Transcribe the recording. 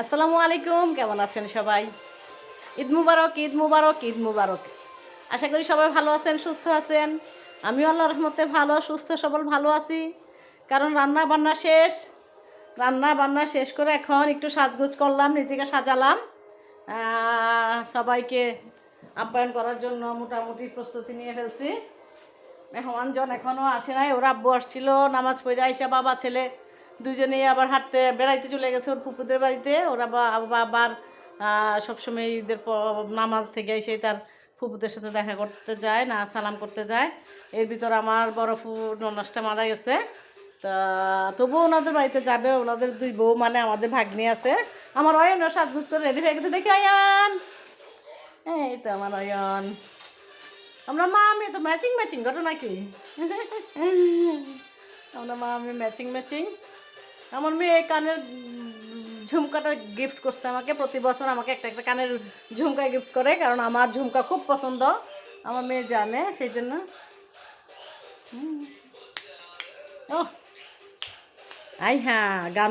আসসালামু আলাইকুম, কেমন আছেন সবাই? ঈদ মুবারক ঈদ মুবারক ঈদ মুবারক। আশা করি সবাই ভালো আছেন, সুস্থ আছেন। আমিও আল্লাহ রহমতে ভালো, সুস্থ, সবল, ভালো আছি। কারণ রান্না বান্না শেষ। রান্না বান্না শেষ করে এখন একটু সাজগোজ করলাম, নিজেকে সাজালাম। সবাইকে আপ্যায়ন করার জন্য মোটামুটি প্রস্তুতি নিয়ে ফেলছি। মেহমানজন এখনও আসে নাই, ওরা আব্বু আসছিল, নামাজ পড়ে আইসা বাবা, ছেলে দুজনেই আবার হাঁটতে বেড়াইতে চলে গেছে ওর ফুপুদের বাড়িতে। ওরা আবার সবসময় ঈদের নামাজ থেকে এসে তার ফুপুদের সাথে দেখা করতে যায়, না সালাম করতে যায়। এর ভিতর আমার বড় ফু ননাসটা মারা গেছে। তা তবুও ওনাদের বাড়িতে যাবে, ওনাদের দুই বউ মানে আমাদের ভাগ্নি আছে। আমার অয়নও সাজগুজ করে রেডি হয়ে গেছে। দেখি অয়ন। এই তো আমার অয়ন। আমরা মা, আমি তো ম্যাচিং ম্যাচিং ঘটনা কি? আমরা মা, আমি ম্যাচিং ম্যাচিং আমার মেয়ে এই কানের ঝুমকাটা গিফট করছে আমাকে। প্রতি বছর আমাকে একটা একটা কানের ঝুমকা গিফট করে, কারণ আমার ঝুমকা খুব পছন্দ। আমার মেয়ে জানে, সেই জন্য। ও আই হ্যাঁ গান